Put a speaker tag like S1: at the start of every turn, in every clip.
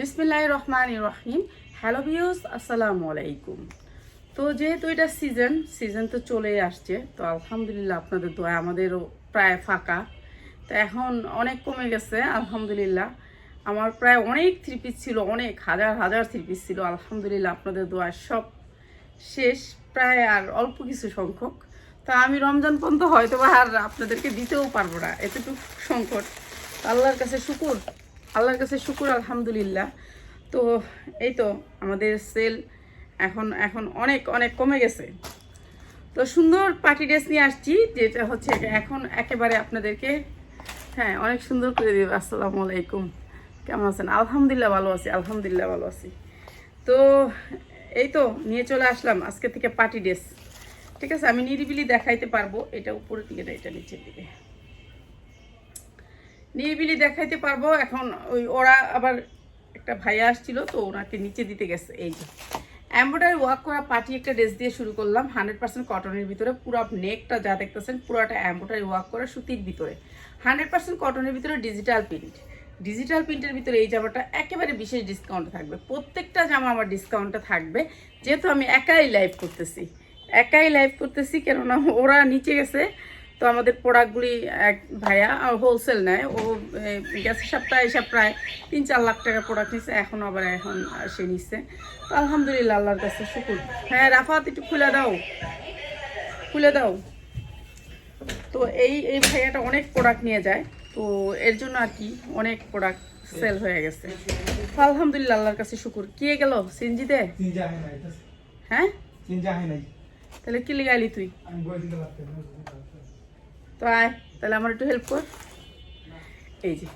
S1: বিসমিল্লাহ রহমান রহিম hello views আসসালামু আলাইকুম। তো যেহেতু এটা সিজন সিজন তো চলেই আসছে, তো আলহামদুলিল্লাহ আপনাদের দোয়া আমাদেরও প্রায় ফাঁকা। তো এখন অনেক কমে গেছে, আলহামদুলিল্লাহ। আমার প্রায় অনেক থ্রি পিস ছিল, অনেক, হাজার হাজার থ্রি পিস ছিল। আলহামদুলিল্লাহ আপনাদের দোয়া সব শেষ, প্রায় আর অল্প কিছু সংখ্যক। তা আমি রমজান পর্যন্ত হয়তো বা আর আপনাদেরকে দিতেও পারব না, এতটুকু সংকট। আল্লাহর কাছে শুকুর। আল্লাহর কাছে শুকুর, আলহামদুলিল্লাহ। তো এই তো আমাদের সেল এখন এখন অনেক অনেক কমে গেছে। তো সুন্দর পার্টি ড্রেস নিয়ে আসছি, যেটা হচ্ছে এখন একেবারে আপনাদেরকে হ্যাঁ অনেক সুন্দর করে দেবে। আসসালামু আলাইকুম। কেমন আছেন? আলহামদুলিল্লাহ ভালো আছি, আলহামদুলিল্লাহ ভালো আছি। তো এই তো নিয়ে চলে আসলাম আজকে থেকে পার্টি ড্রেস। ঠিক আছে? আমি নিরিবিলি দেখাইতে পারব, এটা উপরের দিকে, এটা নিচের দিকে। নিরিবিলি দেখাইতে পারব। এখন ওই ওরা আবার একটা ভাইয়া আসছিল, তো ওনাকে নিচে দিতে গেছে। এই যে এম্ব্রয়ডারি ওয়ার্ক করা পার্টি একটা ড্রেস দিয়ে শুরু করলাম। হান্ড্রেড পার্সেন্ট কটনের ভিতরে। পুরো নেকটা যা দেখতেছেন, পুরোটা এম্ব্রয়ডারি ওয়ার্ক করা সুতির ভিতরে। হান্ড্রেড পার্সেন্ট কটনের ভিতরে ডিজিটাল প্রিন্ট ডিজিটাল প্রিন্টের ভিতরে এই জামাটা একেবারে বিশেষ ডিসকাউন্টে থাকবে। প্রত্যেকটা জামা আমার ডিসকাউন্টে থাকবে। যেহেতু আমি একাই লাইভ করতেছি। একাই লাইভ করতেছি, কেননা ওরা নিচে গেছে। তো আমাদের প্রোডাক্টগুলি এক ভাইয়া হোলসেল নেয়। ও গেছে সপ্তাহে এসে প্রায় তিন চার লাখ টাকা প্রোডাক্ট নিচ্ছে এখন আবার এখন সে নিচ্ছে তো আলহামদুলিল্লাহ আল্লাহর কাছে শুকুর। হ্যাঁ রাফাত একটু খুলে দাও। খুলে দাও। তো এই এই ভাইয়াটা অনেক প্রোডাক্ট নিয়ে যায়। তো এর জন্য আর কি অনেক প্রোডাক্ট সেল হয়ে গেছে। তো আলহামদুলিল্লাহ আল্লাহর কাছে শুকুর। কে গেল? সিনজিতে?
S2: হয়?
S1: তাহলে কি লিগাইলি তুই
S2: আমি বই দিতে পারতাম
S1: তো আয় তাহলে আমার একটু হেল্প কর। এই যে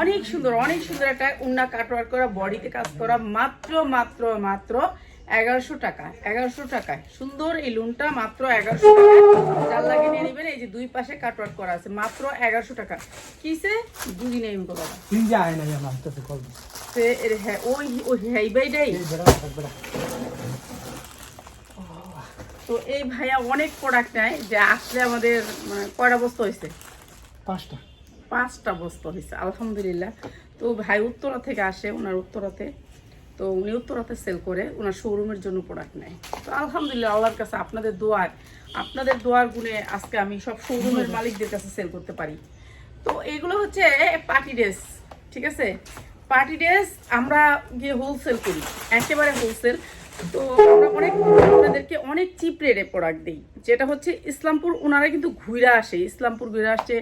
S1: অনেক সুন্দর অনেক সুন্দর একটা উন্না কাটওয়ার করা বডিতে কাজ করা মাত্র মাত্র মাত্র এগারোশো টাকা এগারোশো টাকায়। সুন্দর এই লুনটা মাত্র এগারোশো টাকায়। যার লাগে নিয়ে নেবেন এই যে দুই পাশে কাটওয়ার্ক করা আছে মাত্র এগারোশো টাকা। কিসে বুঝি নেই আমি কথা
S2: হয়
S1: সে হ্যাঁ ওই ওই
S2: বেড়া।
S1: তো এই ভাইয়া অনেক প্রোডাক্ট নেয় যে আসলে আমাদের মানে কয়টা বস্তু হয়েছে
S2: পাঁচটা।
S1: পাঁচটা বস্তু হয়েছে আলহামদুলিল্লাহ। তো ভাই উত্তরা থেকে আসে ওনার উত্তরাতে। তো উনি উত্তরাতে সেল করে ওনার শোরুমের জন্য প্রোডাক্ট নেয়। তো আলহামদুলিল্লাহ আল্লাহর কাছে আপনাদের দোয়ার আপনাদের দোয়ার গুণে আজকে আমি সব শোরুমের মালিকদের কাছে সেল করতে পারি। তো এগুলো হচ্ছে পার্টি ড্রেস ঠিক আছে? পার্টি ড্রেস আমরা গিয়ে হোলসেল করি একেবারে হোলসেল তো আমরা অনেক আপনাদেরকে অনেক চিপ রেটে প্রোডাক্ট দিই। যেটা হচ্ছে ইসলামপুর ওনারা কিন্তু ঘুরে আসে। ইসলামপুর ঘুরে আসছে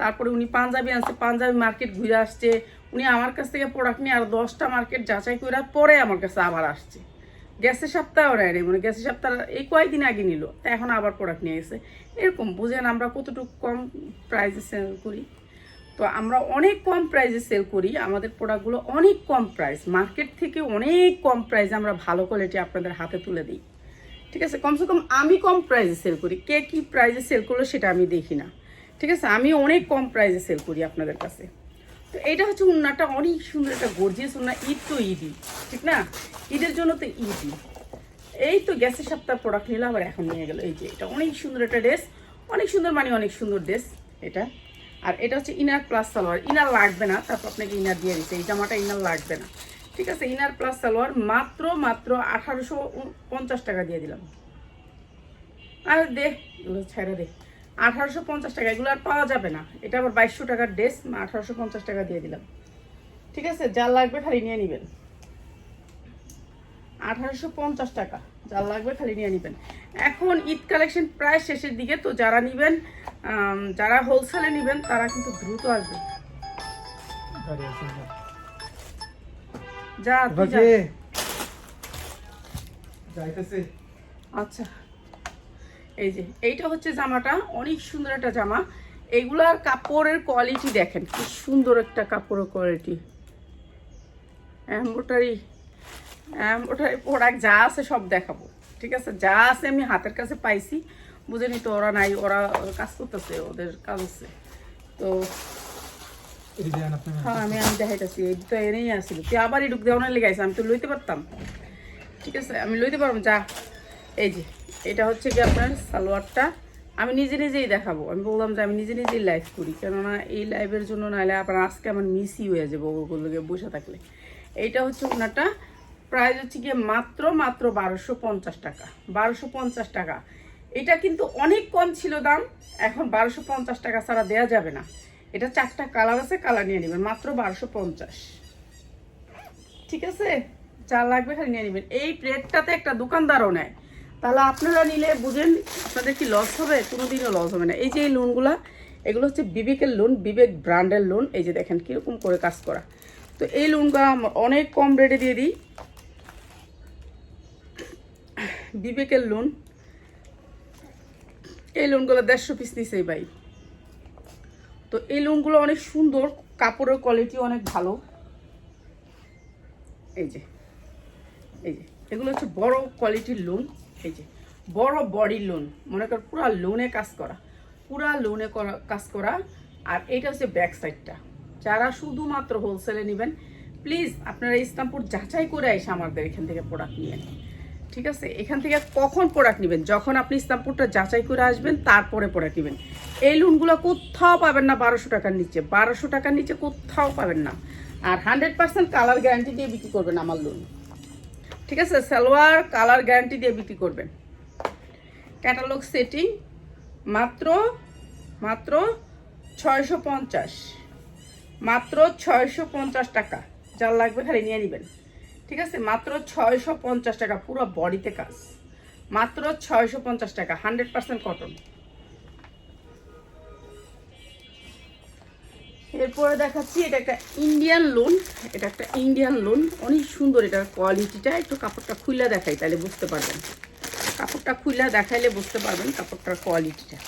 S1: তারপরে উনি পাঞ্জাবি আনছে পাঞ্জাবি মার্কেট ঘুরে আসছে। উনি আমার কাছ থেকে প্রোডাক্ট নিয়ে আর দশটা মার্কেট যাচাই করে পরে আমার কাছে আবার আসছে। গ্যাসের সপ্তাহ নেয় নি, মানে গ্যাসের সপ্তাহ এই কয়েকদিন আগে নিল তা এখন আবার প্রোডাক্ট নিয়ে গেছে। এরকম বুঝেন আমরা কতটুকু কম প্রাইসে সেল করি। তো আমরা অনেক কম প্রাইসে সেল করি, আমাদের প্রোডাক্টগুলো অনেক কম প্রাইস মার্কেট থেকে অনেক কম প্রাইসে আমরা ভালো কোয়ালিটি আপনাদের হাতে তুলে দিই। ঠিক আছে? কমসে কম আমি কম প্রাইসে সেল করি, কে কী প্রাইসে সেল করল সেটা আমি দেখি না। ঠিক আছে? আমি অনেক কম প্রাইসে সেল করি আপনাদের কাছে। তো এইটা হচ্ছে উন্নাটা, অনেক সুন্দর একটা গর্জিয়াস উন্না, ঈদ তো ঈদই, ঠিক না? ঈদের জন্য তো ঈদই। এই তো গ্যাসের সপ্তাহ প্রোডাক্ট নিলাম আবার এখন নিয়ে গেল। এই যে এটা অনেক সুন্দর একটা ড্রেস অনেক সুন্দর মানে অনেক সুন্দর ড্রেস এটা। আর এটা হচ্ছে ইনার প্লাস সালোয়ার। ইনার লাগবে না, তারপর আপনাকে ইনার দিয়ে দিচ্ছে। এই জামাটা ইনার লাগবে না। ঠিক আছে ইনার প্লাস সালোয়ার, মাত্র মাত্র আঠারোশো পঞ্চাশ টাকা দিয়ে দিলাম। আর দে, এগুলো ছেড়ে দে। আঠারোশো পঞ্চাশ টাকা, এগুলো আর পাওয়া যাবে না। এটা আবার বাইশশো টাকার ড্রেস আঠারোশো পঞ্চাশ টাকা দিয়ে দিলাম। ঠিক আছে যার লাগবে খালি নিয়ে নেবেন। আঠারোশো পঞ্চাশ টাকা যার লাগবে খালি নিয়ে নেবেন। এখন ঈদ কালেকশন প্রায় শেষের দিকে তো যারা নেবেন যারা হোলসেলে নেবেন তারা কিন্তু দ্রুত আসবে যা আচ্ছা। এই যে এইটা হচ্ছে জামাটা অনেক সুন্দর একটা জামা। এগুলার কাপড়ের কোয়ালিটি দেখেন কি সুন্দর একটা কাপড়ের কোয়ালিটি এম্বোটারি এম্বোটারি প্রোডাক্ট যা আছে সব দেখাবো। ঠিক আছে যা আছে আমি হাতের কাছে পাইছি বুঝেনি তো ওরা নাই ওরা কাজ করতেছে ওদের কাজ আছে। তো
S2: এই
S1: হ্যাঁ আমি আমি দেখাইতেছি এই তো এনেই আসছিল তুই আবার এটুক দেওয়ানোর লেগে আমি তো লইতে পারতাম। ঠিক আছে আমি লইতে পারব যা। এই যে এটা হচ্ছে কি আপনার সালোয়ারটা। আমি নিজে নিজেই দেখাবো আমি বললাম যে আমি নিজে নিজেই লাইভ করি কেননা এই লাইভের জন্য নাহলে আপনার আজকে আমার মিসই হয়ে যাব ওগুলোকে বসে থাকলে। এইটা হচ্ছে ওনাটা প্রাইস হচ্ছে গিয়ে মাত্র মাত্র বারোশো পঞ্চাশ টাকা। বারোশো পঞ্চাশ টাকা। এটা কিন্তু অনেক কম ছিল দাম। এখন বারোশো পঞ্চাশ টাকা ছাড়া দেওয়া যাবে না। এটা চারটা কালার আছে, কালার নিয়ে নেবেন। মাত্র বারোশো পঞ্চাশ। ঠিক আছে? যা লাগবে খালি নিয়ে নেবেন। এই প্লেটটাতে একটা দোকানদারও নেয়। তাহলে আপনারা নিলে বুঝেন, আপনাদের কি লস হবে? কোনোদিনও লস হবে না। এই যে এই লোনগুলা এগুলো হচ্ছে বিবেকের লোন বিবেক ব্র্যান্ডের লোন এই যে দেখেন কীরকম করে কাজ করা। তো এই লোনগুলো অনেক কম রেটে দিয়ে দিই। বিবেকের লোন এই লোনগুলো দেড়শো পিস নিছে ভাই। তো এই লোনগুলো অনেক সুন্দর, কাপড়ের কোয়ালিটি অনেক ভালো। এই যে এই যে, এগুলো হচ্ছে বড় কোয়ালিটির লোন এই যে, বড় বডি লোন মনে কর পুরা লোনে কাজ করা, পুরা লোনে করা, কাজ করা। আর এটা হচ্ছে ব্যাক সাইডটা যারা শুধুমাত্র হোলসেলে নেবেন প্লিজ আপনারা ইসলামপুর যাচাই করে এসে আমাদের এখান থেকে প্রোডাক্ট নিয়ে ঠিক আছে? এখান থেকে কখন প্রোডাক্ট নেবেন? যখন আপনি ইসলামপুরটা যাচাই করে আসবেন, তারপরে প্রোডাক্ট নেবেন। এই লোনগুলো কোথাও পাবেন না বারোশো টাকার নিচে। বারোশো টাকার নিচে কোথাও পাবেন না। আর হান্ড্রেড পার্সেন্ট কালার গ্যারান্টি দিয়ে বিক্রি করবেন আমার লোন ঠিক আছে? সালোয়ার কালার গ্যারান্টি দিয়ে বিক্রি করবেন। ক্যাটালগ সেটিং মাত্র মাত্র ছয়শো পঞ্চাশ। মাত্র ছয়শো পঞ্চাশ টাকা। যার লাগবে খালি নিয়ে নেবেন। ঠিক আছে? মাত্র ছয়শো পঞ্চাশ টাকা, পুরো বডিতে কাজ। মাত্র ছয়শো পঞ্চাশ টাকা, হান্ড্রেড পার্সেন্ট কটন এরপরে দেখাচ্ছি, এটা একটা ইন্ডিয়ান লোন এটা একটা ইন্ডিয়ান লোন অনেক সুন্দর এটার কোয়ালিটিটা একটু কাপড়টা খুলে দেখাই, তাহলে বুঝতে পারবেন। কাপড়টা খুলে দেখাইলে বুঝতে পারবেন কাপড়টার কোয়ালিটিটা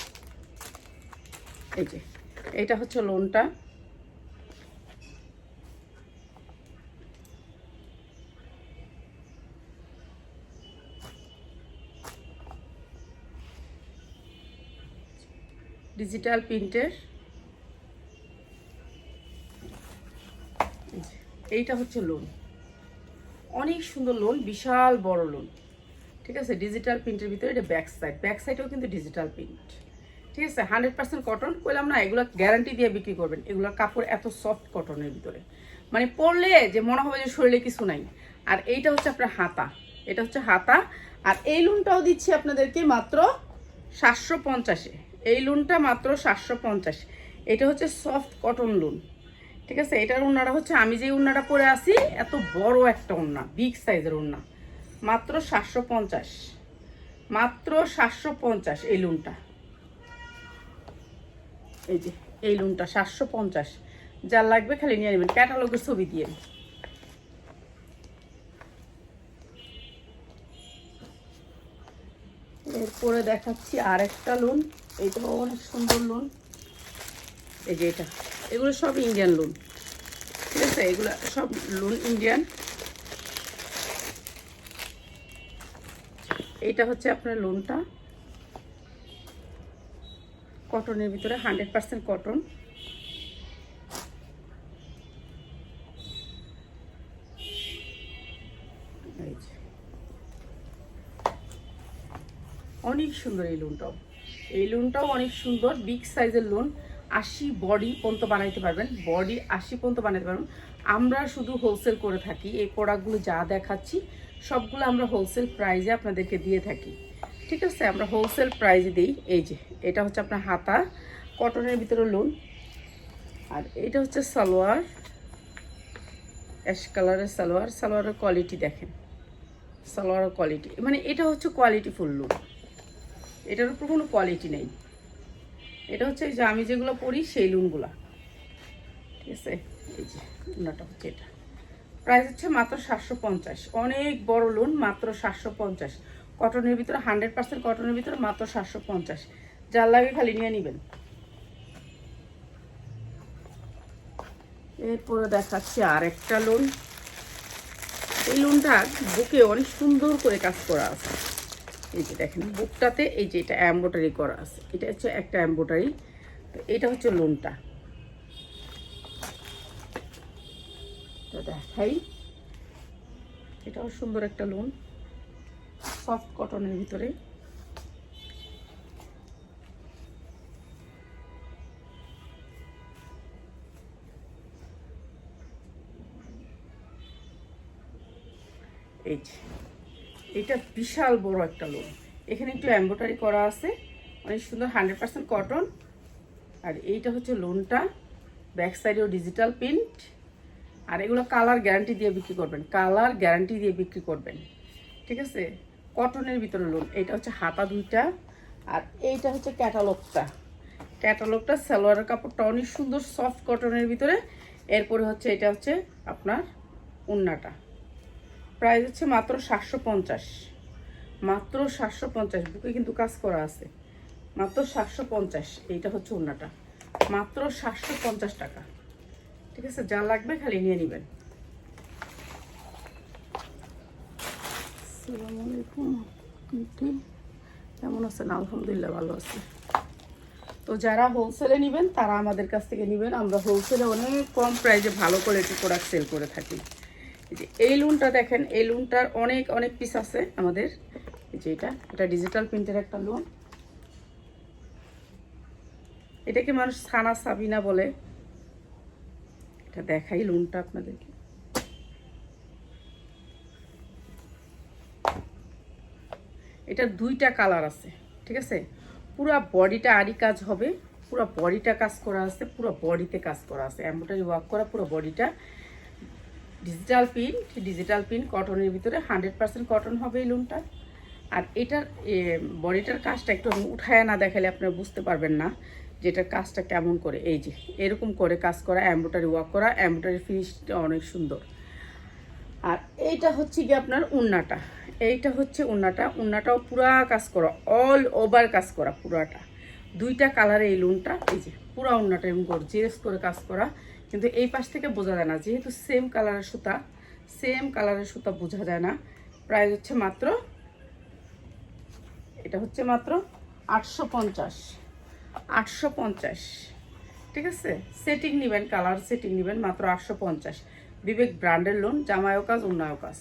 S1: এই যে এটা হচ্ছে লোনটা ডিজিটাল প্রিন্টের। এইটা হচ্ছে লোন। অনেক সুন্দর লোন, বিশাল বড় লোন। ঠিক আছে? ডিজিটাল প্রিন্টের ভিতরে এটা ব্যাক সাইড। ব্যাক সাইডেও কিন্তু ডিজিটাল প্রিন্ট। ঠিক আছে? হান্ড্রেড পার্সেন্ট কটন, কইলাম না, এগুলো গ্যারান্টি দিয়ে বিক্রি করবেন। এগুলোর কাপড় এত সফট কটনের ভিতরে। মানে পরলে যে মনে হবে যে শরীরে কিছু নাই। আর এইটা হচ্ছে আপনার হাতা। এটা হচ্ছে হাতা। আর এই লোনটাও দিচ্ছি আপনাদেরকে মাত্র সাতশো পঞ্চাশে। এই লোনটা মাত্র সাতশো পঞ্চাশ। এটা হচ্ছে সফট কটন লোন ঠিক আছে? এটার উন্নাটা হচ্ছে, আমি যে উন্নাটা পরে আসি এত বড় একটা উন্না বিগ সাইজের উন্না মাত্র সাতশো পঞ্চাশ। মাত্র সাতশো পঞ্চাশ এই লোনটা এই যে, এই লোনটা সাতশো পঞ্চাশ। যার লাগবে খালি নিয়ে নেবেন ক্যাটালগের ছবি দিয়ে। এরপরে দেখাচ্ছি আরেকটা লোন এইটাও অনেক সুন্দর লোন। এই যে এটা। এগুলো সব ইন্ডিয়ান লোন। ঠিক আছে? এগুলো সব লোন ইন্ডিয়ান এটা হচ্ছে আপনার লোনটা। কটনের ভিতরে হান্ড্রেড পার্সেন্ট কটন। অনেক সুন্দর এই লোনটাও। এই লোনটাও অনেক সুন্দর বিগ সাইজের লোন আশি বডি পর্যন্ত বানাইতে পারবেন, বডি আশি পর্যন্ত বানাইতে পারবেন। আমরা শুধু হোলসেল করে থাকি, এই প্রোডাক্টগুলো যা দেখাচ্ছি, সবগুলো আমরা হোলসেল প্রাইজে আপনাদেরকে দিয়ে থাকি। ঠিক আছে? আমরা হোলসেল প্রাইজে দিই, এই যে, এটা হচ্ছে আপনার হাতা কটনের ভিতরে লোন আর এটা হচ্ছে সালোয়ার অ্যাশ কালারের সালোয়ার, সালোয়ারের কোয়ালিটি দেখেন, সালোয়ারের কোয়ালিটি মানে এটা হচ্ছে কোয়ালিটিফুল লোন এটার উপর কোনো কোয়ালিটি নেই। এটা হচ্ছে যে আমি যেগুলো পরি সেই লুনগুলা ঠিক আছে? এই যে উনাটা হচ্ছে এটা। প্রাইস হচ্ছে মাত্র সাতশো পঞ্চাশ। অনেক বড় লোন মাত্র সাতশো পঞ্চাশ। কটনের ভিতরে হান্ড্রেড পার্সেন্ট কটনের ভিতরে মাত্র সাতশো পঞ্চাশ। যার লাগে খালি নিয়ে নেবেন। এরপরে দেখাচ্ছি আরেকটা লোন এই লোনটা বুকে অনেক সুন্দর করে কাজ করা আছে। এই যে দেখেন, বুকটাতে এই যে এটা এম্বোটারি করা আছে। এটা হচ্ছে একটা এম্বোটারি তো এটা হচ্ছে লোনটা। তো দেখাই। এটাও সুন্দর একটা লোন। সফট কটনের ভিতরে। এই এটা বিশাল বড় একটা লোন এখানে একটু এম্ব্রয়ডারি করা আছে। অনেক সুন্দর হান্ড্রেড পার্সেন্ট কটন আর এইটা হচ্ছে লোনটা ব্যাক সাইডেও ডিজিটাল প্রিন্ট আর এগুলো কালার গ্যারান্টি দিয়ে বিক্রি করবেন। কালার গ্যারান্টি দিয়ে বিক্রি করবেন। ঠিক আছে? কটনের ভিতরে লোন এটা হচ্ছে হাতা দুইটা। আর এইটা হচ্ছে ক্যাটালগটা ক্যাটালগটা সালোয়ারের কাপড়টা অনেক সুন্দর সফট কটনের ভিতরে। এরপরে হচ্ছে এটা হচ্ছে আপনার উন্নাটা। প্রাইস হচ্ছে মাত্র সাতশো পঞ্চাশ। মাত্র সাতশো পঞ্চাশ, বুকে কিন্তু কাজ করা আছে। মাত্র সাতশো পঞ্চাশ, এইটা হচ্ছে উন্নাটা মাত্র সাতশো পঞ্চাশ টাকা। ঠিক আছে, যা লাগবে খালি নিয়ে নেবেন। আসসালামু আলাইকুম। কেমন আছেন? আলহামদুলিল্লাহ ভালো আছি। তো যারা হোলসেলে নেবেন, তারা আমাদের কাছ থেকে নেবেন। আমরা হোলসেলে অনেক কম প্রাইসে ভালো কোয়ালিটি প্রোডাক্ট সেল করে থাকি। এই যে এই লুনটা দেখেন, এই লুনটার অনেক অনেক পিস আছে আমাদের। এই যে এটা এটা ডিজিটাল প্রিন্টের একটা লোন এটাকে মানুষ সানা সাবিনা বলে। এটা দেখাই লোনটা আপনাদেরকে। এটা দুইটা কালার আছে, ঠিক আছে? পুরা বডিটা আরই কাজ হবে, পুরো বডিটা কাজ করা আছে, পুরো বডিতে কাজ করা আছে। এম্ব্রয়ডারি ওয়ার্ক করা, পুরো বডিটা ডিজিটাল প্রিন্ট ডিজিটাল প্রিন্ট কটনের ভিতরে হান্ড্রেড পার্সেন্ট কটন হবে এই লোনটা আর এটার বডিটার কাজটা একটু উঠায় না দেখালে আপনারা বুঝতে পারবেন না যে এটার কাজটা কেমন করে। এই যে, এরকম করে কাজ করা এম্ব্রয়ডারি ওয়ার্ক করা এম্ব্রয়ডারি ফিনিশটা অনেক সুন্দর। আর এইটা হচ্ছে কি আপনার উন্নাটা। এইটা হচ্ছে উন্নাটা। উন্নাটাও পুরা কাজ করা অল ওভার কাজ করা পুরাটা। দুইটা কালারে এই লুনটা এই যে, পুরা উন্নাটা এবং গর্জিয়াস করে কাজ করা। কিন্তু এই পাশ থেকে বোঝা যায় না। যেহেতু সেম কালারের সুতা সেম কালারের সুতা বোঝা যায় না। প্রাইস হচ্ছে মাত্র, এটা হচ্ছে মাত্র আটশো পঞ্চাশ। আটশো পঞ্চাশ। ঠিক আছে? সেটিং নেবেন কালার সেটিং নেবেন মাত্র আটশো পঞ্চাশ। বিবেক ব্র্যান্ডের লোন জামায়ও কাজ উন্নয় কাজ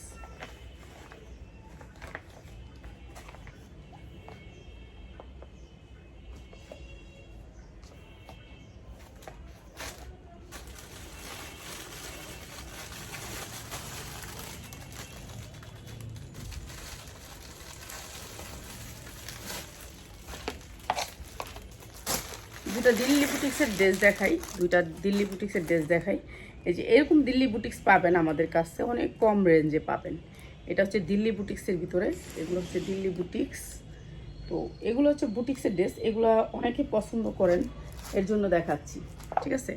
S1: ড্রেস দেখাই, দুইটা দিল্লি বুটিক্সের ড্রেস দেখাই। এই যে এরকম দিল্লি বুটিক্স পাবেন আমাদের কাছে, অনেক কম রেঞ্জে পাবেন। এটা হচ্ছে দিল্লি বুটিক্সের ভিতরে, এগুলো হচ্ছে দিল্লি বুটিক্স। তো এগুলো হচ্ছে বুটিক্সের ড্রেস, এগুলো অনেকে পছন্দ করেন, এর জন্য দেখাচ্ছি, ঠিক আছে?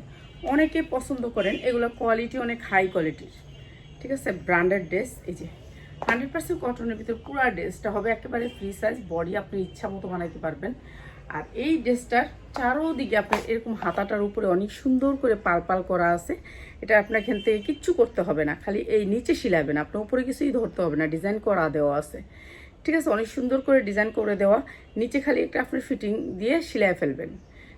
S1: অনেকে পছন্দ করেন, এগুলো কোয়ালিটি অনেক হাই কোয়ালিটির ঠিক আছে? ব্র্যান্ডেড ড্রেস এই যে হান্ড্রেড পার্সেন্ট কটনের ভিতরে পুরো ড্রেসটা হবে একেবারে ফ্রি সাইজ বডি আপনি ইচ্ছা মতো বানাইতে পারবেন। আর এই ড্রেসটার চারোদিকে আপনার এরকম হাতাটার উপরে অনেক সুন্দর করে পাল পাল করা আছে। এটা আপনার এখান থেকে কিচ্ছু করতে হবে না, খালি এই নিচে শিলাবেন। আপনার উপরে কিছুই ধরতে হবে না, ডিজাইন করা দেওয়া আছে। ঠিক আছে, অনেক সুন্দর করে ডিজাইন করে দেওয়া। নিচে খালি একটা আপনি ফিটিং দিয়ে সিলাই ফেলবেন।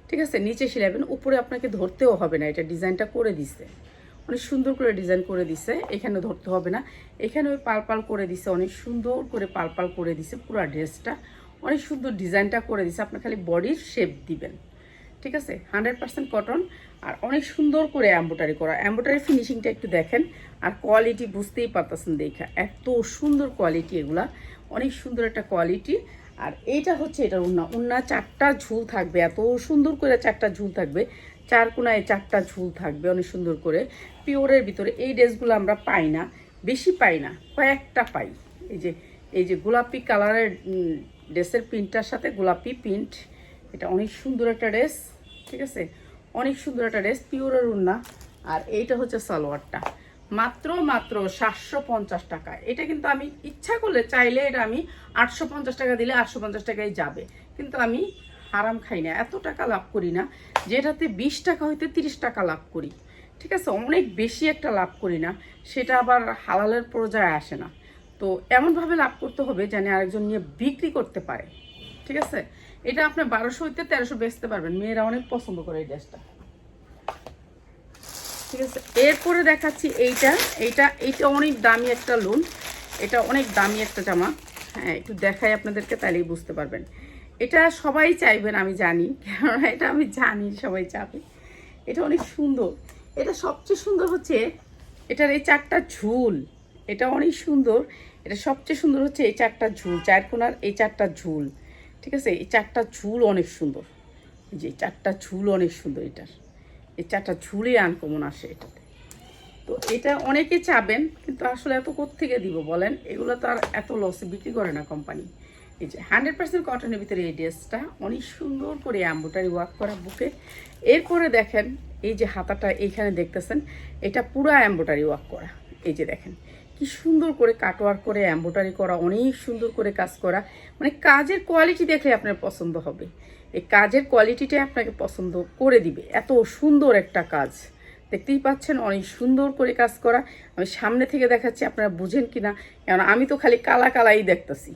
S1: ঠিক আছে, নিচে সিলাবেন উপরে আপনাকে ধরতেও হবে না, এটা ডিজাইনটা করে দিছে। অনেক সুন্দর করে ডিজাইন করে দিছে, এখানে ধরতে হবে না। এখানে ওই পাল পাল করে দিছে, অনেক সুন্দর করে পাল পাল করে দিছে পুরো ড্রেসটা। অনেক সুন্দর ডিজাইনটা করে দিছে, আপনার খালি বডির শেপ দিবেন। ঠিক আছে? হান্ড্রেড পার্সেন্ট কটন আর অনেক সুন্দর করে অ্যাম্বোটারি করা। অ্যাম্বোটারি ফিনিশিংটা একটু দেখেন। আর কোয়ালিটি বুঝতেই পারতেছেন দেখা। এত সুন্দর কোয়ালিটি এগুলা। অনেক সুন্দর একটা কোয়ালিটি আর এইটা হচ্ছে এটা উন্না। উন্না চারটা ঝুল থাকবে। এত সুন্দর করে চারটা ঝুল থাকবে। চার কোনায় চারটা ঝুল থাকবে অনেক সুন্দর করে। পিওরের ভিতরে এই ড্রেসগুলো আমরা পাই না। বেশি পাই না। কয়েকটা পাই। এই যে এই যে গোলাপি কালারের ড্রেসের প্রিন্টটার সাথে গোলাপি প্রিন্ট এটা অনেক সুন্দর একটা ড্রেস, ঠিক আছে? অনেক সুন্দর একটা ড্রেস পিওরের উন্না। আর এইটা হচ্ছে সালোয়ারটা। মাত্র মাত্র সাতশো পঞ্চাশ টাকা। এটা কিন্তু আমি ইচ্ছা করলে চাইলে এটা আমি আটশো পঞ্চাশ টাকা দিলে আটশো পঞ্চাশ টাকায় যাবে। কিন্তু আমি হারাম খাই না, এত টাকা লাভ করি না। যেটাতে বিশ টাকা হইতে তিরিশ টাকা লাভ করি। ঠিক আছে? অনেক বেশি একটা লাভ করি না। সেটা আবার হালালের পর্যায়ে আসে না। তো এমনভাবে লাভ করতে হবে যেন আরেকজন নিয়ে বিক্রি করতে পারে। ঠিক আছে? এটা আপনি বারোশো হইতে তেরোশো বেচতে পারবেন। মেয়েরা অনেক পছন্দ করে এই ড্রেসটা। ঠিক আছে? এরপরে দেখাচ্ছি এইটা। এইটা এইটা অনেক দামি একটা লোন এটা অনেক দামি একটা জামা। হ্যাঁ একটু দেখাই আপনাদেরকে তাহলেই বুঝতে পারবেন। এটা সবাই চাইবেন, আমি জানি। কেননা এটা আমি জানি, সবাই চাবে। এটা অনেক সুন্দর। এটা সবচেয়ে সুন্দর হচ্ছে, এটার এই চারটা ঝুল। এটা অনেক সুন্দর। এটা সবচেয়ে সুন্দর হচ্ছে এই চারটা ঝুল, চার কোনার এই চারটা ঝুল। ঠিক আছে? এই চারটা ঝুল অনেক সুন্দর। যে চারটা ঝুল অনেক সুন্দর এটার। এই চারটা ঝুলই আনকমন আসে এটাতে। তো এটা অনেকে চাবেন, কিন্তু আসলে এত থেকে দিব বলেন? এগুলো তো আর এত লসে বিক্রি করে না কোম্পানি এই যে হান্ড্রেড পার্সেন্ট কটনের ভিতরে এই ড্রেসটা অনেক সুন্দর করে অ্যাম্বোটারি ওয়ার্ক করা বুকে। এরপরে দেখেন, এই যে হাতাটা এইখানে দেখতেছেন, এটা পুরো অ্যাম্বোটারি ওয়ার্ক করা। এই যে দেখেন কি সুন্দর করে কাটওয়ার্ক করে অ্যাম্বোটারি করা, অনেক সুন্দর করে কাজ করা। মানে কাজের কোয়ালিটি দেখলে আপনার পছন্দ হবে। এই কাজের কোয়ালিটিটাই আপনাকে পছন্দ করে দিবে। এত সুন্দর একটা কাজ। দেখতেই পাচ্ছেন, অনেক সুন্দর করে কাজ করা। আমি সামনে থেকে দেখাচ্ছি, আপনারা বুঝেন কি না কারণ আমি তো খালি কালা কালাই দেখতেছি।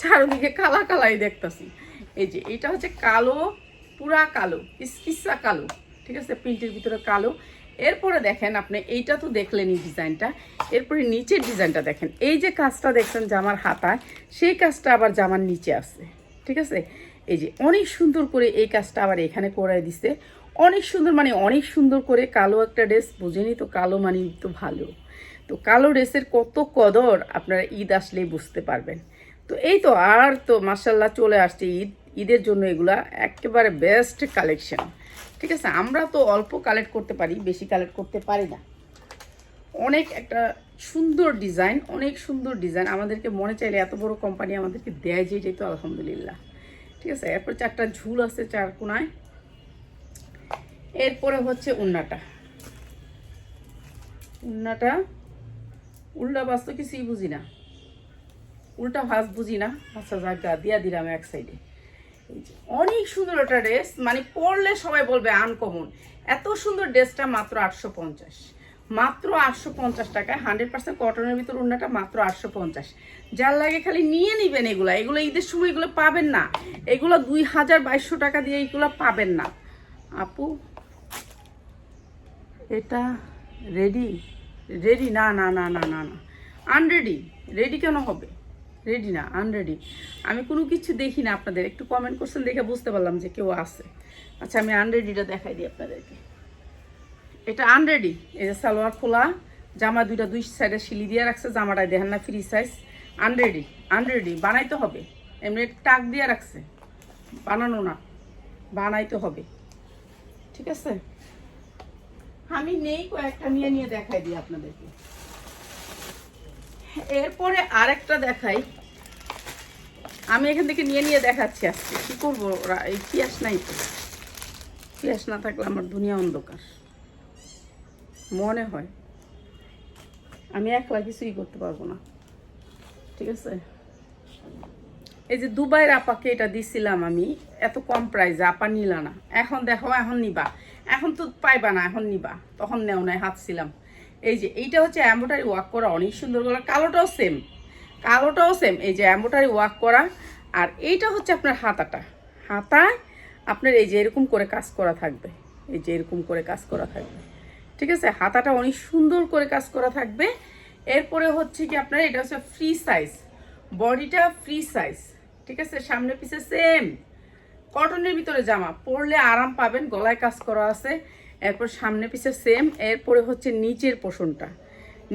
S1: চারদিকে কালা কালাই দেখতেছি। এই যে এটা হচ্ছে কালো, পুরা কালো, কিসকিসা কালো। ঠিক আছে, প্রিন্টের ভিতরে কালো। এরপরে দেখেন আপনি, এইটা তো দেখলেনই ডিজাইনটা। এরপরে নিচের ডিজাইনটা দেখেন। এই যে কাজটা দেখছেন জামার হাতায়, সেই কাজটা আবার জামার নিচে আছে। ঠিক আছে? এই যে অনেক সুন্দর করে এই কাজটা আবার এখানে করে দিছে। অনেক সুন্দর মানে অনেক সুন্দর করে কালো একটা ড্রেস বুঝেনি তো কালো মানে তো ভালো। তো কালো ড্রেসের কত কদর আপনারা ঈদ আসলেই বুঝতে পারবেন। তো এই তো আর তো মার্শাল্লাহ চলে আসছে ঈদ। ঈদের জন্য এগুলা একেবারে বেস্ট কালেকশন ঠিক আছে আমরা তো অল্প কালেক্ট করতে পারি বেশি কালেক্ট করতে পারি না। অনেক একটা সুন্দর ডিজাইন অনেক সুন্দর ডিজাইন আমাদেরকে মনে চাইলে এত বড় কোম্পানি আমাদেরকে দেয় যে এটাই তো আলহামদুলিল্লাহ। ঠিক আছে এরপর চারটা ঝুল আছে চার কোনায়। এরপরে হচ্ছে উন্নাটা। উন্নাটা উল্টা বাস তো কিছুই বুঝি না। উল্টা ভাস বুঝি না। আচ্ছা জায়গা দিয়া দিলাম এক সাইডে যে, অনেক সুন্দর একটা ড্রেস মানে পরলে সবাই বলবে আনকমন এত সুন্দর ড্রেসটা মাত্র আটশো পঞ্চাশ। মাত্র আটশো পঞ্চাশ টাকায় হান্ড্রেড পার্সেন্ট কটনের ভিতর উন্নাটা মাত্র আটশো পঞ্চাশ। যার লাগে খালি নিয়ে নিবেন এগুলো। এগুলো ঈদের সময় এগুলো পাবেন না। এগুলো দুই হাজার বাইশশো টাকা দিয়ে এগুলো পাবেন না। আপু, এটা রেডি রেডি না না না না না না। আনরেডি রেডি কেন হবে? রেডি না আনরেডি আমি কোনো কিছু দেখি না আপনাদের, একটু কমেন্ট করছেন দেখে বুঝতে পারলাম যে কেউ আছে। আচ্ছা আমি আনরেডিটা দেখাই দিই আপনাদেরকে। এটা আনরেডি এই যে সালোয়ার খোলা, জামা দুইটা দুই সাইডে শিলি দিয়ে রাখছে জামাটায় দেখেন না ফ্রি সাইজ আনরেডি আনরেডি বানাইতে হবে। এমনি টাক দিয়ে রাখছে। বানানো না, বানাইতে হবে। ঠিক আছে? আমি নেই, কয়েকটা নিয়ে নিয়ে দেখাই দিই আপনাদেরকে। এরপরে আরেকটা দেখাই। আমি এখান থেকে নিয়ে নিয়ে দেখাচ্ছি আজকে। কি করব রা- এই পিয়াস নাই তো। পিয়াস না থাকলে আমার দুনিয়া অন্ধকার। মনে হয়। আমি একলা কিছুই করতে পারব না। ঠিক আছে? এই যে দুবাইয়ের আপাকে এটা দিছিলাম আমি, এত কম প্রাইসে আপা নিলা না। এখন দেখো, এখন নিবা। এখন তো পাইবা না, এখন নিবা। তখন নেও নাই, হাত ছিলাম। এই যে এইটা হচ্ছে অ্যাম্বোটারি ওয়ার্ক করা অনেক সুন্দর করা কালোটাও সেম কালোটাও সেম এই যে অ্যাম্বোটারি ওয়ার্ক করা। আর এইটা হচ্ছে আপনার হাতাটা। হাতায় আপনার এই যে এরকম করে কাজ করা থাকবে, এই যে এরকম করে কাজ করা থাকবে। ঠিক আছে? হাতাটা অনেক সুন্দর করে কাজ করা থাকবে। এরপরে হচ্ছে কি আপনার, এটা হচ্ছে ফ্রি সাইজ বডিটা ফ্রি সাইজ ঠিক আছে? সামনে পিছে সেম কটনের ভিতরে জামা, পরলে আরাম পাবেন, গলায় কাজ করা আছে। এরপর সামনে পিছে সেম এরপরে হচ্ছে নিচের পোষণটা।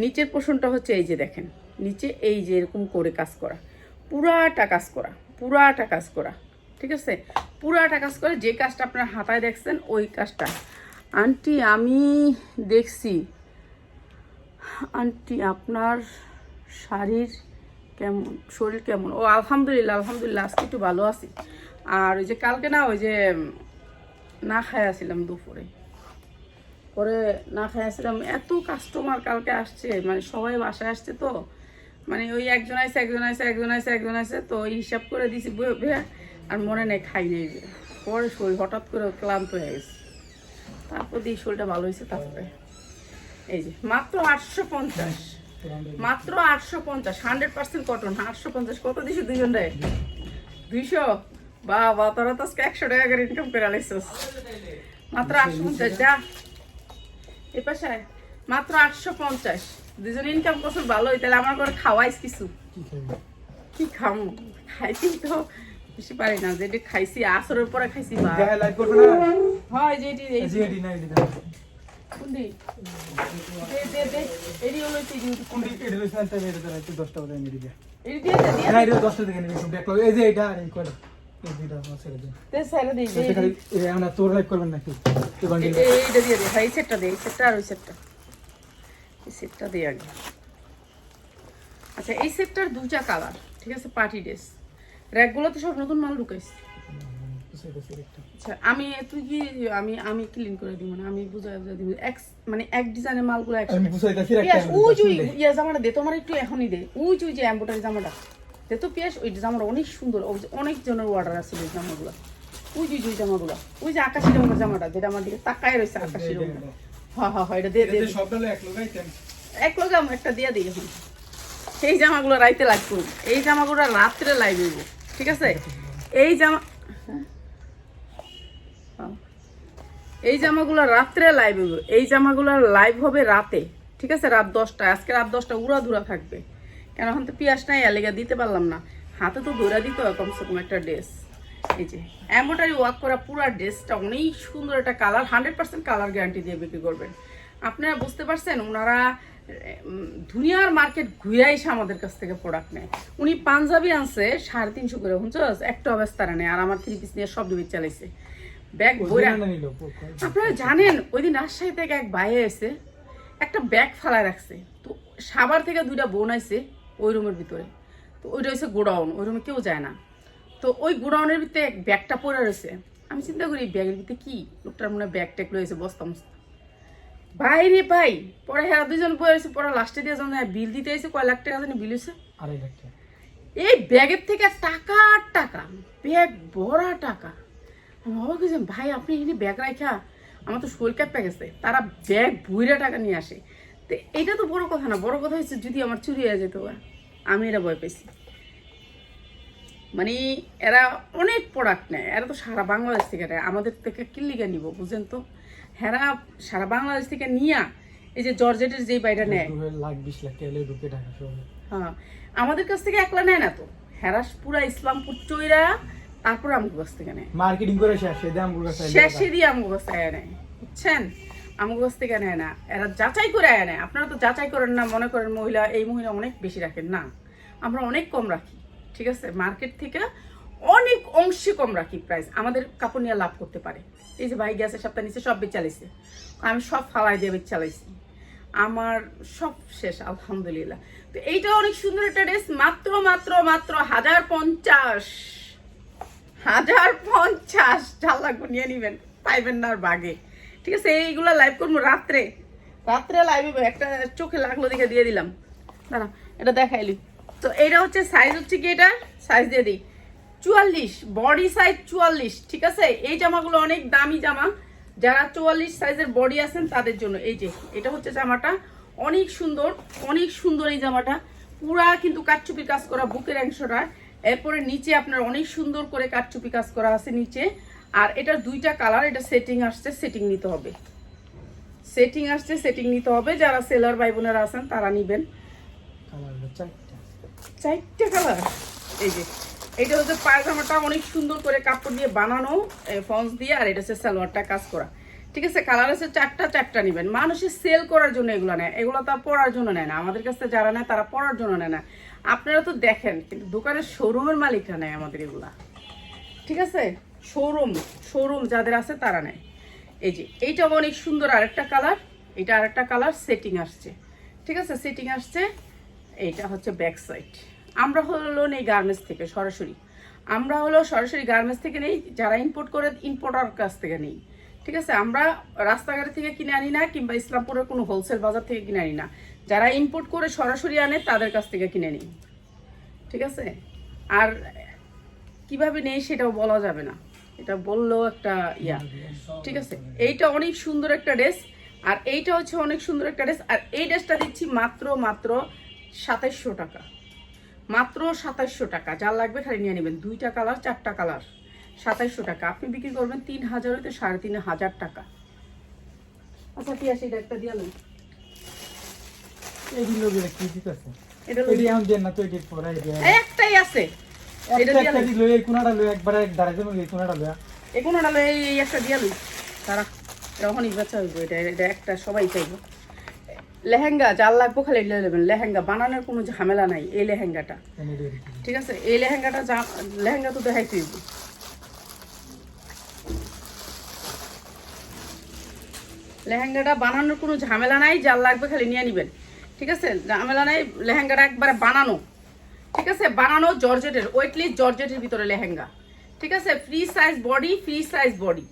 S1: নিচের পোষণটা হচ্ছে এই যে দেখেন, নিচে এই যে এরকম করে কাজ করা। পুরাটা কাজ করা, পুরাটা কাজ করা, ঠিক আছে? পুরাটা কাজ করে যে কাজটা আপনার হাতায় দেখছেন, ওই কাজটা। আন্টি, আমি দেখছি, আন্টি আপনার শাড়ির কেমন, শরীর কেমন? ও, আলহামদুলিল্লাহ আলহামদুলিল্লাহ, আজকে একটু ভালো আছি। আর ওই যে কালকে না, ওই যে না খাই আসছিলাম দুপুরে। পরে না খাই আসছিলাম। এত কাস্টমার কালকে আসছে মানে সবাই বাসায় আসছে তো। মানে ওই একজন আছে একজন আছে একজন আছে একজন আছে তো ওই হিসাব করে দিছি বে, আর মনে নেই খাই নেই। পরে শরীর হঠাৎ করে ক্লান্ত হয়ে গেছে। তারপর দিয়ে শরীরটা ভালো হয়েছে তারপরে। এই যে মাত্র আটশো পঞ্চাশ। মাত্র আটশো পঞ্চাশ হান্ড্রেড পার্সেন্ট কটন আটশো পঞ্চাশ কত দিছো রে? দুইশো? বা বা তোরা তো আজকে একশো টাকা করে ইনকাম করে আলাইছস মাত্র আটশো পঞ্চাশ যা। এ পাশে মাত্র আটশো পঞ্চাশ। দুজন ইনকাম করছ ভালোই। তাহলে আমার ঘরে খাওয়াইস কিছু?
S2: কি
S1: খামু? খাইছি তো বেশি পারি না। যেটি খাইছি আসরের পরে খাইছি হয় যেটি এই
S2: জি এডি না এডি
S1: দে, দে, দে। এডি হলো এই তিন।
S2: কোনটি এটা লইছে আনতে হবে এটা ধরা একটু 10 টাকা দিয়ে নিয়ে দিবে
S1: এডি দিয়ে দে, দিয়ে
S2: না
S1: দে।
S2: এটা 10 টাকা দিয়ে নিবে সব দেখল এই যে এটা
S1: দে হ্যাঁ আচ্ছা এই সেটটার দুইটা কালার ঠিক আছে পার্টি ড্রেস র্যাকগুলোতে সব নতুন মাল ঢুকাইছে। আচ্ছা আমি তুই কি আমি আমি ক্লিন করে দিব না আমি বুঝাই বুঝাই দিব। এক মানে এক ডিজাইনের মালগুলো এক
S2: আমি
S1: ইয়া জামাটা দে তোমার একটু এখনই দে। ওই যে এম্বোটারি জামাটা। দে তো পিয়াস ওই জামাটা অনেক সুন্দর ওই যে অনেক জনের অর্ডার আছে ওই জামাগুলো। ওই যে ওই জামাগুলো ওই যে আকাশি রঙের জামাটা যেটা আমার দিকে তাকায় রয়েছে আকাশি রঙের। হ্যাঁ হ্যাঁ হ্যাঁ এটা দে দে দে।
S2: সবটা এক
S1: আমার একটা দিয়ে দিই এখন। এই জামাগুলো রাইতে লাগবে এই জামাগুলো রাত্রে লাইভ হইব ঠিক আছে? এই জামা হ্যাঁ। হ্যাঁ। এই জামাগুলো রাত্রে লাইভ হইব। এই জামাগুলো লাইভ হবে রাতে ঠিক আছে? রাত দশটা আজকে রাত দশটা উড়া ধুরা থাকবে। কেন এখন তো পিয়াস নাই এলেগা দিতে পারলাম না। হাতে তো ধরে দিতে হয় কমসে কম একটা ড্রেস। এই যে এম্বোটারি ওয়ার্ক করা পুরো ড্রেসটা অনেক সুন্দর একটা colour hundred percent colour guarantee দিয়ে বিক্রি করবেন। আপনারা বুঝতে পারছেন ওনারা দুনিয়ার মার্কেট ঘুরে এসে আমাদের কাছ থেকে প্রোডাক্ট নেয়। উনি পাঞ্জাবি আনছে সাড়ে তিনশো করে বুঝছস একটা অবস্থারা নেই আর আমার থ্রি পিস নিয়ে সব ডিবিট চালাইছে। ব্যাগ
S2: নিল
S1: আপনারা জানেন ওই দিন রাজশাহী থেকে এক বাইরে এসে একটা ব্যাগ ফালায় রাখছে। তো সাবার থেকে দুইটা বোন আইছে ওই রুমের ভিতরে। তো ওইটা হচ্ছে গোডাউন ওই রুমে কেউ যায় না। তো ওই গোডাউনের ভিতরে এক ব্যাগটা পড়ে রয়েছে। আমি চিন্তা করি ব্যাগের ভিতরে কি? লোকটার মনে হয় ব্যাগ ট্যাগ রয়েছে বস্তা মস্তা। ভাই রে ভাই পরে হ্যাঁ দুজন বই রয়েছে পরে লাস্টে দিয়ে যখন হ্যাঁ বিল দিতে এসে কয় লাখ টাকা জানি বিল হয়েছে
S2: আড়াই লাখ টাকা।
S1: এই ব্যাগের থেকে টাকা আর টাকা ব্যাগ ভরা টাকা। আমি অবাক হয়েছিলাম ভাই আপনি এখানে ব্যাগ রাখা আমার তো শরীর কাঁপে গেছে। তারা ব্যাগ ভুইরা টাকা নিয়ে আসে। তো এটা তো বড় কথা না বড় কথা হচ্ছে যদি আমার চুরি হয়ে যেত আমি এরা ভয় পেয়েছি মানে এরা অনেক প্রোডাক্ট নেয় এরা তো সারা বাংলাদেশ থেকে নেয় আমাদের থেকে কিল্লিকা নিব বুঝেন তো? হেরা সারা বাংলাদেশ থেকে নিয়া এই যে জর্জেটের যেই বাইটা নেয়।
S2: লাখ বিশ লাখ টাকা ঢুকে টাকা শহরে।
S1: হ্যাঁ আমাদের কাছ থেকে একলা নেয় না তো। হেরাস পুরা ইসলামপুর চৈরা তারপর আমাদের কাছ থেকে নেয়।
S2: মার্কেটিং করে শেষ সে দামগুলো
S1: শেষে দিয়ে আমাদের কাছ থেকে নেয় বুঝছেন? আমাদের কাছ থেকে নেয় না। এরা যাচাই করে আয় নেয় আপনারা তো যাচাই করেন না, মনে করেন মহিলা, এই মহিলা অনেক বেশি রাখেন। না, আমরা অনেক কম রাখি, ঠিক আছে? মার্কেট থেকে অনেক অংশে কম রাখি প্রাইস আমাদের কাপড় নিয়ে লাভ করতে পারে। এই যে ভাই গ্যাসের সপ্তাহ নিচে সব বেচালাইছে আমি সব ফালাই দিয়ে বেচালাইছি আমার সব শেষ, আলহামদুলিল্লাহ। তো এইটা অনেক সুন্দর একটা ড্রেস মাত্র মাত্র মাত্র হাজার পঞ্চাশ। হাজার পঞ্চাশ। যা লাগবে, নিয়ে নিবেন। পাইবেন না আর বাগে। ঠিক আছে, এইগুলো লাইভ করব রাত্রে। রাত্রে লাইভ একটা চোখে লাগল দেখে দিয়ে দিলাম। দাঁড়া, এটা দেখাইলি তো এটা হচ্ছে সাইজ হচ্ছে কি এটা? সাইজ দিয়ে দিই। চুয়াল্লিশ বডি সাইজ চুয়াল্লিশ, ঠিক আছে? এই জামাগুলো অনেক দামি জামা। যারা চুয়াল্লিশ সাইজের বডি আছেন তাদের জন্য। এই যে, এটা হচ্ছে জামাটা। অনেক সুন্দর অনেক সুন্দর এই জামাটা। পুরা কিন্তু কাটচুপি কাজ করা বুকের অংশটা। এরপরে নিচে আপনার অনেক সুন্দর করে কাটচুপি কাজ করা আছে নিচে। আর এটার দুইটা কালার এটা সেটিং আসছে সেটিং নিতে হবে। সেটিং আসছে সেটিং নিতে হবে। যারা সেলার ভাই বোনেরা আছেন তারা নিবেন।
S2: চারটে।
S1: কালার এই যে এটা হচ্ছে পায়জামাটা অনেক সুন্দর করে কাপড় দিয়ে বানানো ফন্স দিয়ে আর এটা হচ্ছে সালোয়ারটা কাজ করা। ঠিক আছে কালার আছে চারটা চারটা নেবেন। মানুষের সেল করার জন্য এগুলো নেয়। এগুলো তো আর পরার জন্য নেয় না। আমাদের কাছে যারা নেয় তারা পরার জন্য নেয় না। আপনারা তো দেখেন কিন্তু দোকানের শোরুমের মালিকরা নেয় আমাদের এগুলা। ঠিক আছে? শোরুম শোরুম যাদের আছে তারা নেয়। এই যে, এইটা অনেক সুন্দর আরেকটা কালার এটা আরেকটা কালার সেটিং আসছে। ঠিক আছে? সেটিং আসছে, এইটা হচ্ছে ব্যাক সাইড আমরা হলো নেই গার্মেন্টস থেকে, সরাসরি। আমরা হলো সরাসরি গার্মেন্টস থেকে নেই, যারা ইম্পোর্ট করে ইম্পোর্টার কাছ থেকে নেই। ঠিক আছে? আমরা রাস্তাঘাট থেকে কিনে আনি না, কিংবা ইসলামপুরের কোনো হোলসেল বাজার থেকে কিনে আনি না। যারা ইম্পোর্ট করে সরাসরি আনে, তাদের কাছ থেকে কিনে নিই। ঠিক আছে? আর কীভাবে নেই সেটাও বলা যাবে না। এটা বললেও একটা ইয়া। ঠিক আছে? এইটা অনেক সুন্দর একটা ড্রেস আর এইটা হচ্ছে অনেক সুন্দর একটা ড্রেস আর এই ড্রেসটা দিচ্ছি মাত্র মাত্র সাতাইশশো টাকা। মাত্র সাতাইশশো টাকা যা লাগবে খালি নিয়ে নেবেন। দুইটা কালার চারটা কালার সাতাইশশো টাকা। আপনি বিক্রি করবেন তিন হাজার হইতে সাড়ে তিন হাজার টাকা। আচ্ছা আছে এটা একটা দিয়ে লই।
S2: এইগুলো গুলো কি আছে
S1: এটা লই।
S2: এটি দেন না তো এটি পরে
S1: একটাই আছে। এটা
S2: একটা
S1: দিয়ে লই।
S2: এই কোনাটা লই একবার এক দাঁড়াইতে এই কোনাটা লই
S1: এগুলো না লই, এই একটা দিয়ে লই। তারা তখনই বেচা হইব এটা এটা একটা সবাই চাইব। লেহেঙ্গা যার লাগবো খালি এটা নেবেন লেহেঙ্গা বানানোর কোনো ঝামেলা নাই এই লেহেঙ্গাটা। ঠিক আছে? এই লেহেঙ্গাটা যা লেহেঙ্গা তো দেখাই তুই লেহেঙ্গাটা বানানোর কোনো ঝামেলা নাই যার লাগবে খালি নিয়ে নিবেন। ঠিক আছে? ঝামেলা নাই লেহেঙ্গাটা একবারে বানানো। ঠিক আছে? বানানো জর্জেটের ওয়েটলি জর্জেটের ভিতরে লেহেঙ্গা। ঠিক আছে? Free size body, free size body.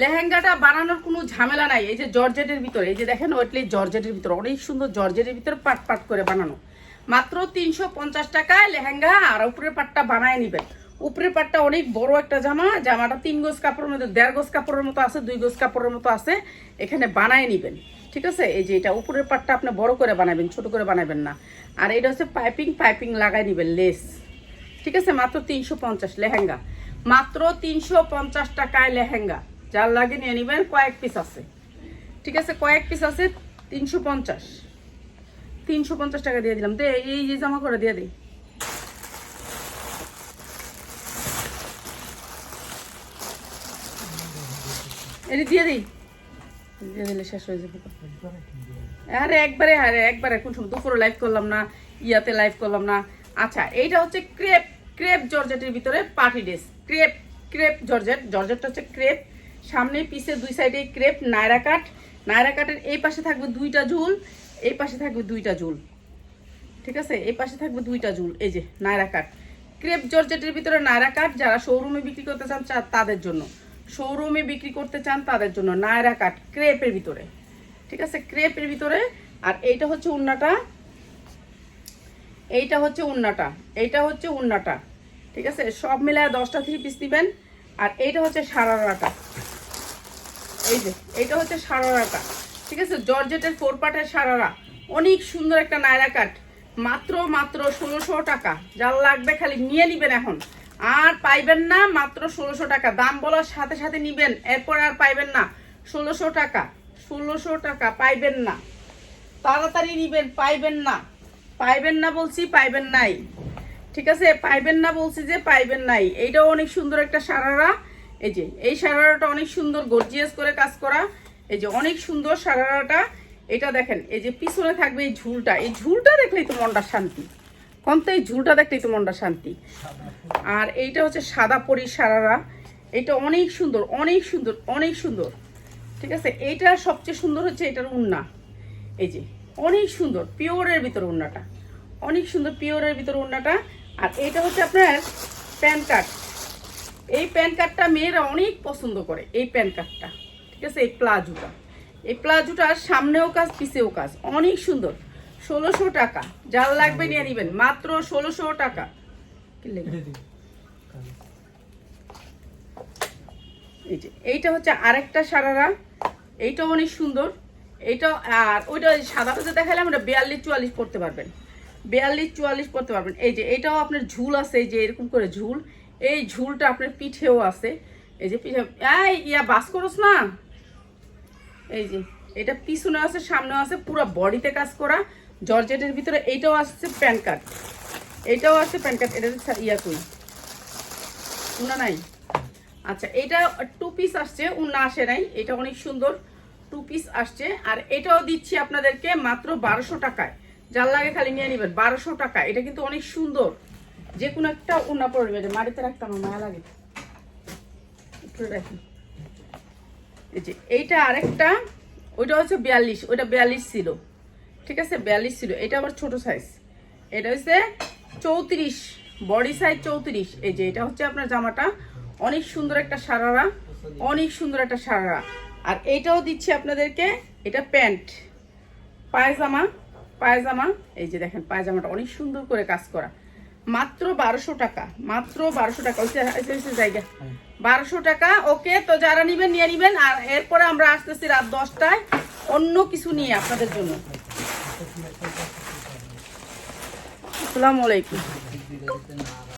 S1: লেহেঙ্গাটা বানানোর কোনো ঝামেলা নাই। এই যে জর্জেটের ভিতরে, এই যে দেখেন ওয়েটলি জর্জেটের ভিতরে, অনেক সুন্দর জর্জেটের ভিতরে পাট পাট করে বানানো। মাত্র তিনশো পঞ্চাশ টাকায় লেহেঙ্গা, আর উপরের পাটটা বানায় নিবেন। উপরের পাটটা অনেক বড় একটা জামা, জামাটা তিন গোজ কাপড়ের মধ্যে দেড় গোজ কাপড়ের মতো আছে, দুই গোজ কাপড়ের মতো আছে, এখানে বানায় নিবেন, ঠিক আছে? এই যে এটা উপরের পাটটা আপনি বড় করে বানাবেন, ছোট করে বানাবেন না। আর এটা হচ্ছে পাইপিং পাইপিং লাগাই নিবেন, লেস, ঠিক আছে? মাত্র তিনশো পঞ্চাশ লেহেঙ্গা, মাত্র তিনশো পঞ্চাশ টাকায় লেহেঙ্গা, যার লাগে নিয়ে নিবেন, কয়েক পিস আছে, ঠিক আছে? কয়েক পিস আছে, তিনশো পঞ্চাশ তিনশো পঞ্চাশ টাকা দিয়ে দিলাম। দে, এই যে জামা করে দিয়ে দিই। এটা দিয়ে দিই। দিয়ে দিলে শেষ হয়ে যাবে। আরে একবারে আরে একবারে, কোন সময় দুপুরে লাইভ করলাম না, ইয়াতে লাইভ করলাম না। আচ্ছা এইটা হচ্ছে ক্রেপ ক্রেপ জর্জেটের ভিতরে party dress crepe crepe georgette, জর্জেটটা হচ্ছে ক্রেপ সামনে পিছে দুই সাইডে ক্রেপ নায়রা কাট নায়রা কাটের এই পাশে থাকবে দুইটা ঝুল, এই পাশে থাকবে দুইটা ঝুল। ঠিক আছে? এই পাশে থাকবে দুইটা ঝুল, এই যে নায়রা কাট ক্রেপ জর্জেটের ভিতরে নায়রা কাট যারা শোরুমে বিক্রি করতে চান তাদের জন্য। শোরুমে বিক্রি করতে চান তাদের জন্য নায়রা কাট ক্রেপের ভিতরে। ঠিক আছে? ক্রেপের ভিতরে। আর এইটা হচ্ছে উন্নাটা। এইটা হচ্ছে উন্নাটা। এইটা হচ্ছে উন্নাটা। ঠিক আছে? সব মিলায় দশটা থ্রি পিস দিবেন আর এইটা হচ্ছে সারারাটা এই যে, এইটা হচ্ছে সারারাটা ঠিক আছে? জর্জেটের ফোর পার্টের সারারা। অনেক সুন্দর একটা নায়রা কাট মাত্র মাত্র ষোলোশো টাকা। যার লাগবে খালি নিয়ে নিবেন এখন। আর পাইবেন না মাত্র ষোলোশো টাকা। দাম বলার সাথে সাথে নিবেন, এরপর আর পাইবেন না। ষোলোশো টাকা ষোলোশো টাকা, পাইবেন না। তাড়াতাড়ি নিবেন, পাইবেন না। পাইবেন না বলছি, পাইবেন নাই। ঠিক আছে? পাইবেন না বলছি যে পাইবেন নাই। এইটাও অনেক সুন্দর একটা সারারা। এই যে, এই সারারাটা অনেক সুন্দর গর্জিয়াস করে কাজ করা। এই যে, অনেক সুন্দর সারারাটা। এটা দেখেন, এই যে পিছনে থাকবে এই ঝুলটা। এই ঝুলটা দেখলেই তো মনটা শান্তি। কম তো এই ঝুলটা দেখলেই তো মনটা শান্তি। আর এইটা হচ্ছে সাদা পরি সারারা এটা অনেক সুন্দর অনেক সুন্দর অনেক সুন্দর। ঠিক আছে? এইটা সবচেয়ে সুন্দর হচ্ছে এটার উন্না। এই যে, অনেক সুন্দর, পিওরের ভিতর উন্নাটা। অনেক সুন্দর পিওরের ভিতর উন্নাটা। আর এইটা হচ্ছে আপনার প্যান কার্ড। এই প্যান কার্ডটা মেয়েরা অনেক পছন্দ করে, এই প্যান কার্ডটা। ঠিক আছে? এই প্লাজোটা। এই প্লাজোটার সামনেও কাজ, পিছেও কাজ। অনেক সুন্দর। ষোলোশো টাকা। যার লাগবে নিয়ে নেবেন। মাত্র ষোলোশো টাকা। এই যে এইটা হচ্ছে আরেকটা সারারা এইটাও অনেক সুন্দর। এইটা আর ওইটা ওই সাদাটা যে দেখালাম ওটা বিয়াল্লিশ চুয়াল্লিশ পড়তে পারবেন। বিয়াল্লিশ চুয়াল্লিশ পড়তে পারবেন। এই যে এইটাও আপনার ঝুল আছে এই যে এরকম করে ঝুল। এই ঝুলটা আপনার পিঠেও আছে। এই যে পিঠে এই ইয়া বাস করস না। এই যে এটা পিছনে আছে সামনেও আছে পুরো বডিতে কাজ করা। জর্জেটের ভিতরে এইটাও আসছে প্যান কার্ড। এইটাও আছে প্যান কার্ড, এটা ইয়া কই উনা নাই? আচ্ছা এটা টু পিস আসছে উন্না আসে নাই, এটা অনেক সুন্দর টু পিস আসছে। আর এটাও দিচ্ছি আপনাদেরকে মাত্র বারোশো টাকায়। যার লাগে খালি নিয়ে নেবেন, বারোশো টাকা। এটা কিন্তু অনেক সুন্দর। যে কোনো একটা উন্না পড়বে মাটিতে রাখতাম মায়া লাগে। রাখি যে, এইটা আরেকটা, ওইটা হচ্ছে বিয়াল্লিশ, ওইটা বিয়াল্লিশ ছিল। ঠিক আছে, বিয়াল্লিশ ছিল, এটা আবার ছোট সাইজ এটা হচ্ছে চৌত্রিশ বডি সাইজ চৌত্রিশ। এই যে, এটা হচ্ছে আপনার জামাটা। অনেক সুন্দর একটা সারারা, অনেক সুন্দর একটা সারারা। আর এইটাও দিচ্ছি আপনাদেরকে, এটা প্যান্ট, পায়জামা পায়জামা। এই যে দেখেন, পায়জামাটা অনেক সুন্দর করে কাজ করা। মাত্র বারোশো টাকা, মাত্র বারোশো টাকা। জায়গা। বারোশো টাকা, ওকে, তো যারা নিবেন, নিয়ে নিবেন। আর এরপরে আমরা আসতেছি রাত দশটায় অন্য কিছু নিয়ে আপনাদের জন্য। আসসালামু আলাইকুম।